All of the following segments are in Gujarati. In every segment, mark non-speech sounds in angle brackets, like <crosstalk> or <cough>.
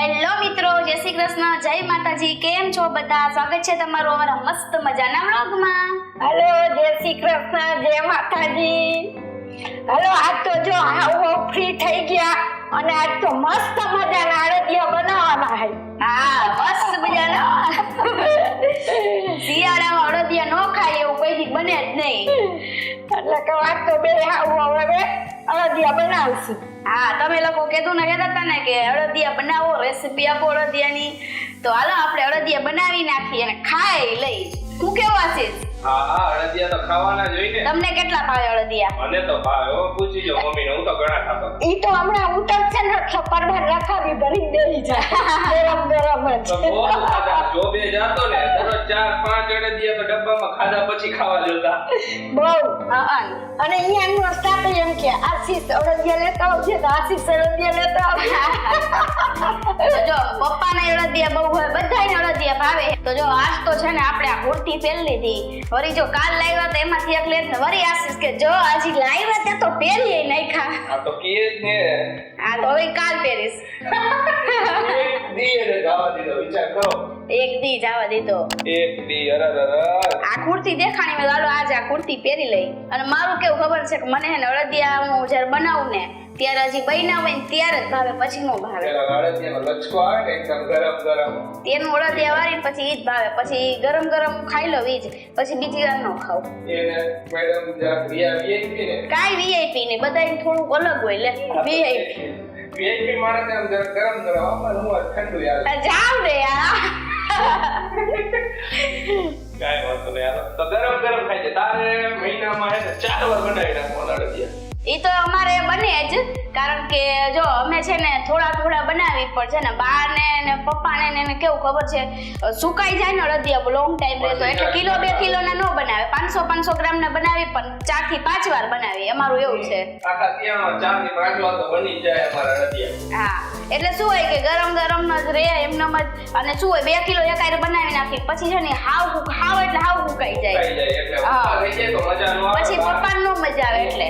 હેલો મિત્રો જય શ્રી કૃષ્ણ જય માતાજી કેમ છો બધા? સ્વાગત છે તમારું અમારા મસ્ત મજાના વ્લોગમાં. હલો જય શ્રી કૃષ્ણ જય માતાજી. હેલો આજ તો જો આવો ફ્રી થઈ ગયા અને આજ તો મસ્ત મજાના અડદિયા બનાવવાના હે. હા મસ્ત મજાના. શિયાળામાં અડદિયા ન ખાય એવું કઈથી બને જ નહીં. એટલે કે વાત તો બે આવું હવે. અડદિયા બનાવશું. હા, તમે લોકો કીધું ને કહેતા હતા ને કે અડદિયા બનાવો રેસીપી આપો અડદિયાની તો હાલો, આપણે અડદિયા બનાવી નાખીએ અને ખાઈ લઈ હું કેવો આશીષ હા હા અડદિયા તો ખાવાના જ ને. તમને કેટલા ભાવે અડદિયા? મને તો ભાવે હો પૂછી જો મમ્મીને હું તો ઘણા ખાતો ઈ તો હમણાં ઉતરશે ને એટલે પરવાર રખાવી ભરી દેવી જાય. ગરમ ગરમ જ. બહુ ખાધા. જાતો ને દરરોજ ચાર પાંચ અડદિયા તો ડબ્બામાં ખાધા પછી ખાવા જતા. બહુ હા અને સ્ટાફ એમ કે આશીષ અડદિયા લેતા આવજે તો આશીષ અડદિયા લેતા આવજે. જો પપ્પાને અડદિયા બહુ હોય બધાને અડદિયા ભાવે. તો જો આજ તો છે ને આપણે આ મૂર્તિ પહેરી લીધી વળી જો કાલ લાવ્યા તો એમાંથી એક લેત ને વળી આશીષ કે જો આજે લાવ્યા તે તો પહેરી નાખ્યા. આ તો કીએ ને. આ તો હવે કાલ પહેરીશ. એક દી એને જવા દીધો વિચાર કરો. એક દી જવા દીધો. એક દી અરર આ કુર્તી દેખાણી મેં ચાલો આજે આ કુર્તી પહેરી લઈ. અને મારું કેવું ખબર છે કે મને હે ને અડદિયા હું જ્યારે બનાવું ને ત્યારે હજી બન્યા હોય ને ત્યારે જ ભાવે પછી નો ભાવે. લચકો આવે ને ગરમ ગરમ. તેનું અડદિયા વાળી પછી ઈ જ ભાવે પછી ગરમ ગરમ ખાઈ લો ઈ જ પછી બીજી વાર ન ખાવ. કાઈ વીઆઈપી ને બધાય થોડુંક અલગ હોય લે વીઆઈપી વીઆઈપી માણસને આમ ગરમ ગરમ હું ઠંડુ યાર. જાવ રે યાર. કાંઈ વાંધો નહીં હાલો. તો ગરમ ગરમ ખાઈ છે તારે મહિનામાં ચાર વાર બનાવી નાખવાના અડદિયા. એ તો અમારે કારણ કે જો અમે છે ને થોડા થોડા બનાવી પણ છે ને બા ને ને પપ્પાને ને એને કેવું ખબર છે સુકાઈ જાય ને અડદિયા લોંગ ટાઈમ રહેતો. એટલે કિલો બે કિલો ના ન બનાવે. પાંચસો પાંચસો ગ્રામ ના બનાવી પણ ચારથી પાંચ વાર બનાવી. અમારું એવું છે. બની હા. એટલે શું હોય કે ગરમ ગરમ જ રહે એમનેમ જ. અને શું હોય બે કિલો એકાયરે બનાવી નાખી પછી છે ને હાવ હાવ એટલે હાવ ફૂકાઈ જાય. પછી પપ્પા નો મજા આવે એટલે.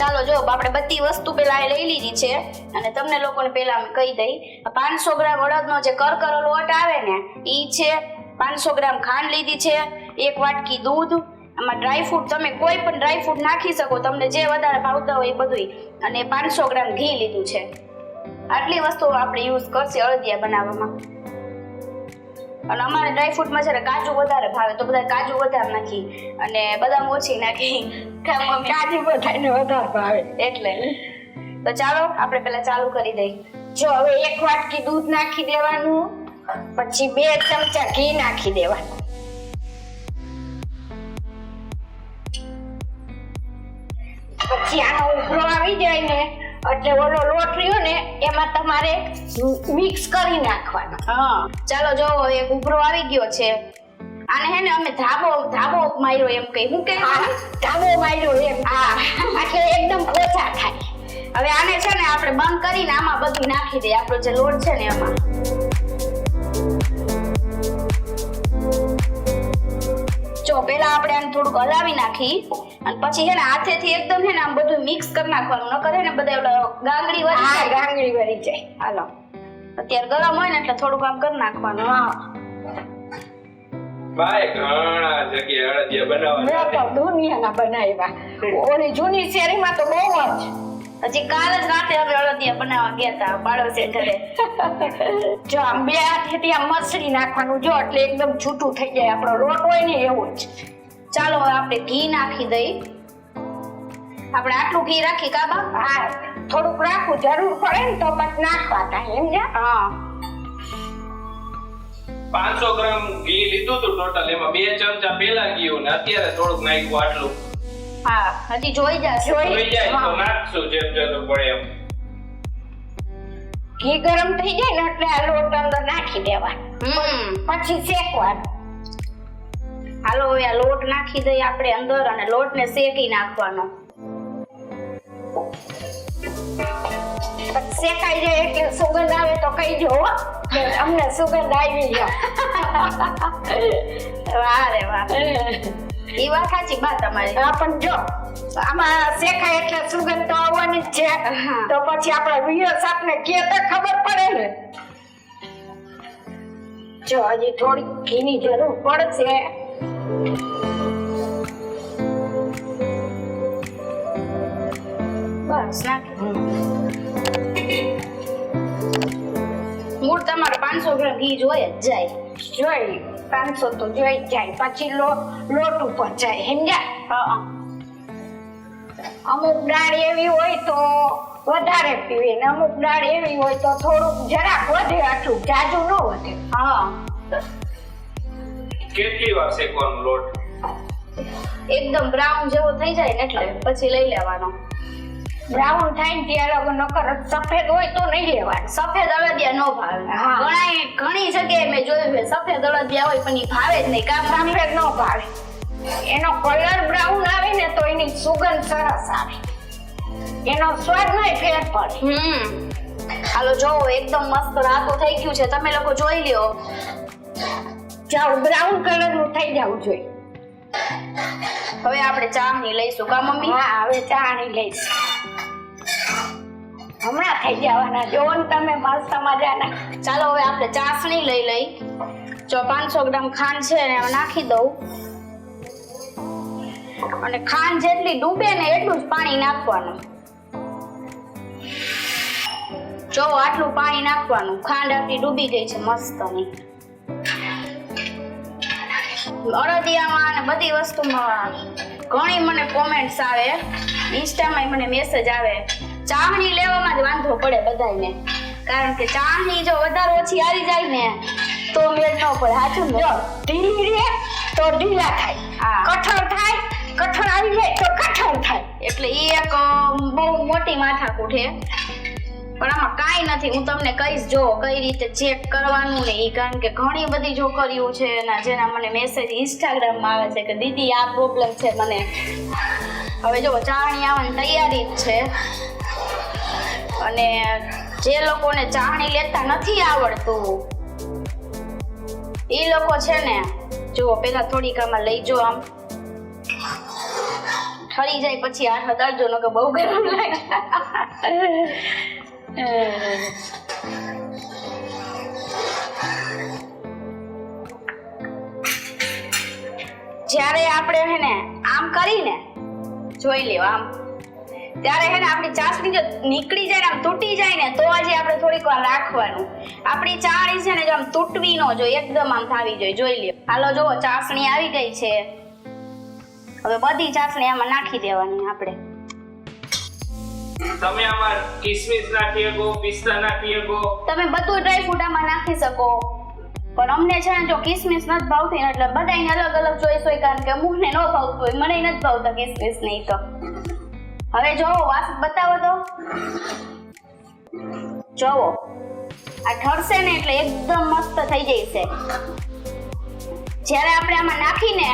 ચાલો જો આપણે બધી વસ્તુ પેલા લઈ લીધી છે અને તમને લોકોને પેલા કહી દઈ. પાંચસો ગ્રામ અડદનો જે કરકરો લોટ આવે ને એ છે પાંચસો ગ્રામ ખાંડ લીધી છે, એક વાટકી દૂધ, આમાં ડ્રાયફ્રૂટ તમે કોઈ પણ ડ્રાયફ્રૂટ નાખી શકો, તમને જે વધારે ભાવતા હોય એ બધું અને પાંચસો ગ્રામ ઘી લીધું છે. આટલી વસ્તુઓ આપણે યુઝ કરશે અળદિયા બનાવવામાં. અને અમારે ડ્રાયફ્રૂટમાં છે ને કાજુ વધારે ભાવે, તો બધા કાજુ વધારે નાખી અને બદામ ઓછી નાખી. કાજુ બધાને વધારે ભાવે. એટલે. તો ચાલો, આપણે પહેલા ચાલુ કરી દઈ જો હવે એક વાટકી દૂધ નાખી દેવાનું, પછી બે ચમચા ઘી નાખી દેવાનું. પછી આનો ઉભરો આવી જાય ને એટલે ઓલો લોટ રહ્યો ને એમાં તમારે મિક્સ કરી નાખવાનો. હા. ચાલો જો એક ઉભરો આવી ગયો છે. આને હે ને અમે ધાબો ધાબો માર્યો એમ કહી. હું કે ધાબો માર્યો એમ. હા. એટલે એકદમ ઓછા થાય. હવે આને છે ને આપણે બંધ કરીને આમાં બધું નાખી દઈએ. આપણો જે લોટ છે ને એમાં. જો પેલા આપણે આને થોડુંક હલાવી નાખી. અને પછી હે ને હાથેથી એકદમ હે ને આમ બધું મિક્સ કરી નાખવાનું. ન કરે ને બધા ઓલા ગાંગડી વળી હા જાય. ગાંગડી વળી જાય હાલો. અત્યારે ગરમ હોય ને એટલે થોડુંક આમ કરી નાખવાનું હા. ભાઈ ઘણા જગ્યાએ અડદિયા બનાવવા તો દુનિયાના બનાવ્યા. ઓલી જૂની શેરીમાં તો બહુ જ. હજી કાલ જ રાતે અમે અળદિયા બનાવવા ગયા હતા પાડોશી ઘરે. <laughs> જો આમ બે હાથેથી આમ મસળી નાખવાનું જો એટલે એકદમ છૂટું થઈ જાય. આપણો રોટ હોય ને એવું જ. ચાલો હવે આપણે ઘી નાખી દઈ આપણે આટલું ઘી રાખી કાબા હા થોડુંક રાખવું જરૂર પડે ને તો બસ નાખવાતા એમ ને હા. પાંચસો ગ્રામ ઘી લીધું હતું ટોટલ એમાં બે ચમચા પેલા ગયું ને અત્યારે થોડુંક નાખ્યું આટલું. હા હજી જોઈ જશે. જોઈ. જાય તો નાખશું જેમ જરૂર પડે એમ. ઘી ગરમ થઈ જાય ને એટલે આ લોટ અંદર નાખી દેવાનો. પછી શેકવાનું. હાલો હવે આ લોટ નાખી દઈએ આપણે અંદર અને લોટને શેકી નાખવાનો. શેકાઈ જાય એટલે સુગંધ આવે તો કહી જો અમને સુગંધ આવી ગયો વાહ રે વાહ. એ વાત સાચી બા તમારી. હા પણ જો આમાં શેખાય એટલે સુગંધ તો આવવાની જ છે. તો પછી આપણે વિયર આપને કે તો ખબર પડે ને. જો હજી થોડી ઘીની જરૂર પડશે. મૂળ તમારે પાંચસો ગ્રામ ઘી જોઈએ જ જાય. જોઈ પાંચસો તો જોઈ જ જાય. પછી લો લોટ ઉપર જાય સમજ્યા? હા. અમુક દાળ એવી હોય તો વધારે પીવે ને અમુક દાળ એવી હોય તો થોડુંક જરાક વધે આટલું જાજુ ન વધે. હા. કેટલી વાર શેકવાનો લોટ? એકદમ બ્રાઉન જેવો થઈ જાય ને એટલે પછી લઈ લેવાનો. બ્રાઉન થાય ને ત્યારે નકર સફેદ હોય તો નહીં લેવાનું સફેદ અળદિયા નો ભાવે. હા. ઘણા ઘણી જગ્યાએ મેં જોયું છે સફેદ અળદિયા હોય પણ એ ભાવે જ નહીં કામ સફેદ ન ભાવે. એનો કલર બ્રાઉન આવે ને તો એની સુગંધ સરસ આવે. એનો સ્વાદ નહીં ફેર પડે. હમ. હાલો જો એકદમ મસ્ત રાતો થઈ ગયું છે. તમે લોકો જોઈ લ્યો. જાવ બ્રાઉન કલરનું થઈ જવું જોઈએ. હવે આપણે ચાહની લઈશું કા મમ્મી? હા હવે ચાણી લઈશ. હમણાં થઈ જવાના. જોવો ને તમે મસ્ત મજાના ચાલો હવે આપણે ચાસણી લઈ લઈ. જો પાંચસો ગ્રામ ખાંડ છે ને નાખી દઉં. અને ખાંડ જેટલી ડૂબે ને એટલું જ પાણી નાખવાનું. જો આટલું પાણી નાખવાનું. ખાંડ આપણી ડૂબી ગઈ છે મસ્તની. અડદિયામાં અને બધી વસ્તુમાં ઘણી મને કોમેન્ટ્સ આવે. ઇન્સ્ટામાં મને મેસેજ આવે. ચાહણી લેવામાં જ વાંધો પડે બધાયને. કારણ કે ચાહણી જો વધારે ઓછી આવી જાય ને તો મેળ ન પડે. સાચું જો ઢીલી રે તો ઢીલા થાય. હા. કઠણ થાય કઠણ આવી જાય તો કઠણ થાય. એટલે એ એક બહુ મોટી માથાકૂટ છે પણ આમાં કાંઈ નથી. હું તમને કહીશ, જો, કઈ રીતે ચેક કરવાનું ને એ કારણ કે ઘણી બધી છોકરીઓ છે ના, જેના મને મેસેજ ઇન્સ્ટાગ્રામમાં આવે છે કે, દીદી, આ પ્રોબ્લેમ છે મને. હવે જો ચાણી આવવાની તૈયારી જ છે. અને જે લોકોને ચાણી લેતા નથી આવડતું એ લોકો છે ને, જો, પેલા થોડીક આમાં લઈ જો આમ. ઠરી જાય પછી આ હદાડજો ન કે બહુ ગરમ લાગે. જ્યારે આપણે હે ને આમ કરીને જોઈ લેવા આમ, ત્યારે હે ને આપણી ચાસણી જો નીકળી જાય ને આમ તૂટી જાય ને, તો આજે આપણે થોડીક વાર રાખવાનું. આપણી ચાણી છે ને જો આમ તૂટવી ન જોઈએ, એકદમ આમ થાવી જોઈએ. જોઈ લ્યો. હાલો જુઓ, ચાસણી આવી ગઈ છે. હવે બધી ચાસણી આમાં નાખી દેવાની આપણે. તમે આમાં કિસમિસ નાખી શકો, પિસ્તા નાખી શકો. તમે બધું ડ્રાય ફ્રૂટ આમાં નાખી શકો. પણ અમને છે જો કિસમિસ નથી ભાવતી ને એટલે બધાને અલગ અલગ ચોઈસ હોય કારણ કે અમુકને ન ભાવતું હોય, મને નથી ભાવતા કિસમિસ નહીં તો. હવે જોવો વાસ બતાવો તો. જોવો આ ઠરશે ને એટલે એકદમ મસ્ત થઈ જશે. જ્યારે આપણે આમાં નાખીને,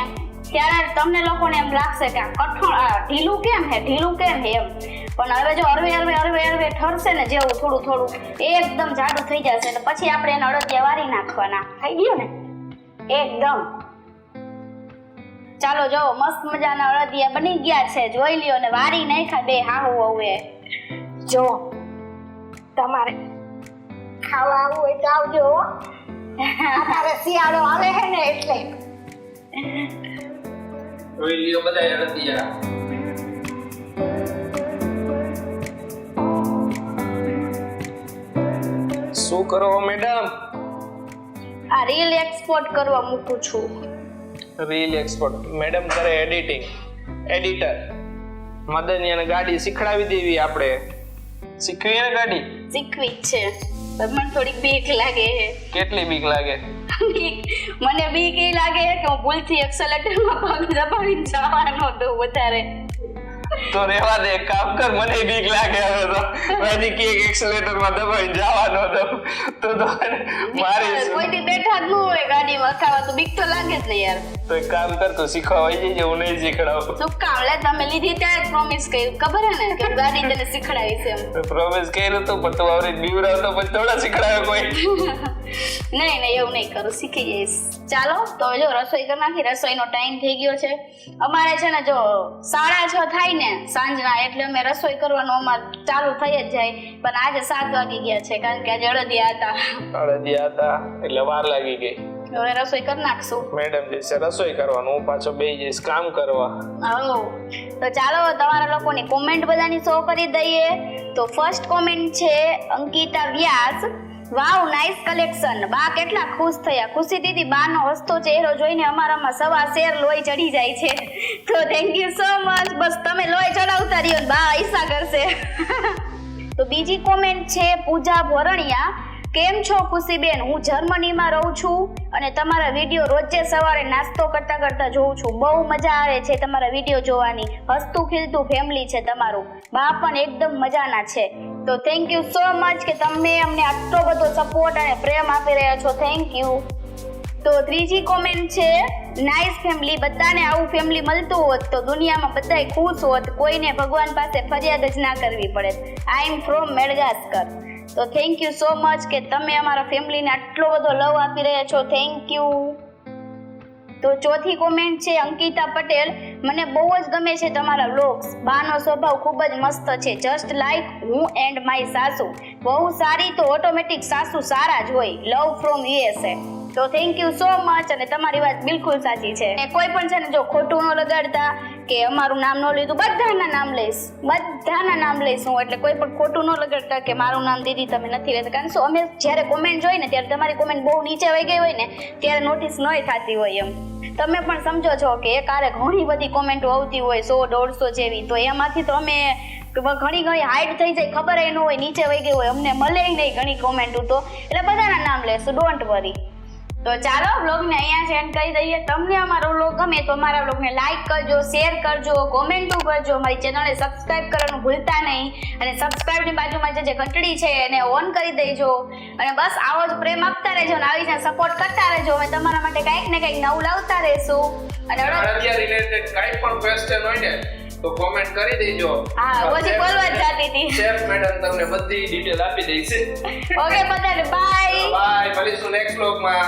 ત્યારે તમને લોકોને એમ લાગશે કે આ કઠણ ઢીલું કેમ હે? ઢીલું કેમ હે એમ. પણ હવે જો હળવે હળવે હળવે હળવે ઠરશે ને જેવું થોડું થોડું, એકદમ જાડું થઈ જશે એટલે પછી આપણે એને અડદિયા વારી નાખવાના. થઈ ગયું ને? એકદમ. ચાલો જો, મસ્ત મજાના અડદિયા બની ગયા છે. જોઈ લ્યો અને વારી નાખ્યા બે હાહુ હવે. જો, તમારે ખાવા આવવું હોય તો આવજો તારે શિયાળો આવે છે ને એટલે. જોઈ લ્યો બધા અડદિયા. શું કરો મેડમ? આ રીલ એક્સપોર્ટ કરવા મૂકું છું. રીલ એક્સપોર્ટ મેડમ કરે એડિટિંગ એડિટર મદનિયાને ગાડી શીખડાવી દેવી આપણે. શીખવી ને ગાડી? શીખવી છે. મને થોડીક બીક લાગે છે. કેટલી બીક લાગે? મને બીક એ લાગે કે હું ભૂલથી એક્સેલેટરમાં પગ દબાવીને જવાનો હતો વધારે. તો રેવા દે કામ કર મને બીક લાગે હવે તો. <laughs> હજી કે એક્સેલેટરમાં દબાઈને જવાનો તો તો તો મારી કોઈથી બેઠા જ ન હોય ગાડીમાં ખાવા તો બીક તો લાગે જ ને યાર. તો એક કામ કર તો શીખવા આવી જજે હું નહીં શીખડાવું. શું કામ તમે લીધી ત્યારે પ્રોમિસ કર્યું. ખબર હે ને કે ગાડી તને શીખડાવીશ એમ. પ્રોમિસ કર્યું તું પણ તું આવરે બીવરાવ તો પછી થોડા શીખડાવે કોઈ. <laughs> નહીં નહીં એવું નહીં કરું શીખી જઈશ. ચાલો તો જો રસોઈ કરી નાખી રસોઈનો ટાઈમ થઈ ગયો છે. અમારે છે ને જો સાડા છ થાય ને સાંજના એટલે અમે રસોઈ કરવાનું અમાર ચાલુ થઈ જ જાય. પણ આજે સાત વાગી ગયા છે કારણ કે આજે અડદિયા હતા. અડદિયા હતા એટલે વાર લાગી ગઈ. હવે રસોઈ કરી નાખશું. મેડમ જઈશે રસોઈ કરવાનું હું પાછો બે જઈશ કામ કરવા. હો તો ચાલો તમારા લોકોની કોમેન્ટ બધાની શો કરી દઈએ. તો ફર્સ્ટ કોમેન્ટ છે Ankita Vyas. Wow nice collection બા કેટલા ખુશ થયા. ખુશી દીદી, બાનો હસતો ચહેરો જોઈને અમારામાં સવા શેર લોહી ચડી જાય છે. તો થેન્ક યુ સો મચ બસ તમે લોહી ચડાવતા રહ્યો બા ઈસા કરશે. તો બીજી કોમેન્ટ છે પૂજા ભોરણિયા કેમ છો ખુશીબેન? હું જર્મનીમાં રહું છું અને તમારા વીડિયો રોજે સવારે નાસ્તો કરતા કરતા જોઉં છું. બહુ મજા આવે છે તમારા વીડિયો જોવાની. હસતું ખીલતું ફેમિલી છે તમારું. બા પણ એકદમ મજાના છે. તો થેન્ક યુ સો મચ કે તમે અમને આટલો બધો સપોર્ટ અને પ્રેમ આપી રહ્યા છો. થેન્ક યુ તો ત્રીજી કોમેન્ટ છે નાઇસ ફેમિલી બધાને આવું ફેમિલી મળતું હોત તો દુનિયામાં બધાય ખુશ હોત. કોઈને ભગવાન પાસે ફરિયાદ જ ના કરવી પડે. આઈ એમ ફ્રોમ મેડગાસ્કર તો થેન્ક યુ સો મચ કે તમે અમારા ફેમિલીને આટલો બધો લવ આપી રહ્યા છો. થેન્ક યુ તો ચોથી કોમેન્ટ છે અંકિતા પટેલ. મને બહુ જ ગમે છે તમારા વ્લોગ્સ બાનો સ્વભાવ ખૂબ જ મસ્ત છે. જસ્ટ લાઈક હું એન્ડ માય સાસુ. બહુ સારી તો ઓટોમેટિક સાસુ સારા જ હોય. લવ ફ્રોમ યુએસએ તો થેન્ક યુ સો મચ અને તમારી વાત બિલકુલ સાચી છે. કોઈ પણ છે ને જો ખોટું ન લગાડતા કે અમારું નામ ન લીધું, બધાના નામ લઈશ, બધાના નામ લઈશ હું, એટલે કોઈ પણ ખોટું ન લગાડતા કે મારું નામ દીદી તમે નથી લેતા. કારણ શું, અમે જ્યારે કોમેન્ટ જોઈએ ને ત્યારે તમારી કોમેન્ટ બહુ નીચે વહી ગઈ હોય ને, ત્યારે નોટિસ નહીં થતી હોય એમ. તમે પણ સમજો છો કે એક આરે ઘણી બધી કોમેન્ટો આવતી હોય, સો, દોઢસો જેવી, તો એમાંથી તો અમે ઘણી ઘણી હાઈટ થઈ જાય, ખબર ન હોય, નીચે વહી ગઈ હોય, અમને મળે નહીં ઘણી કોમેન્ટો તો. એટલે બધાના નામ લેશું ડોન્ટ વરી તો ચાલો વ્લોગને અહીંયા જ એન્ડ કરી દઈએ. તમને અમારો બ્લોગ ગમે તો અમારા વ્લોગને લાઈક કરજો શેર કરજો કોમેન્ટો કરજો મારી ચેનલને સબસ્ક્રાઇબ કરવાનું ભૂલતા નહીં. અને સબસ્ક્રાઇબની બાજુમાં જે જે ઘંટડી છે એને ઓન કરી દેજો. અને બસ આવો જ પ્રેમ આપતા રહેજો અને આવી રીતે સપોર્ટ કરતા રહેજો. અમે તમારા માટે કંઈક ને કંઈક નવું લાવતા રહેશું. અને રિલેટેડ કાંઈ પણ ક્વેશ્ચન હોય ને તો કોમેન્ટ કરી દેજો. હા પછી બોલવા જાતી હતી. શેફ મેડમ તમને બધી ડિટેલ આપી દઈશે. ઓકે <laughs> બધાને બાય બાય મળીશું નેક્સ્ટ વ્લોગમાં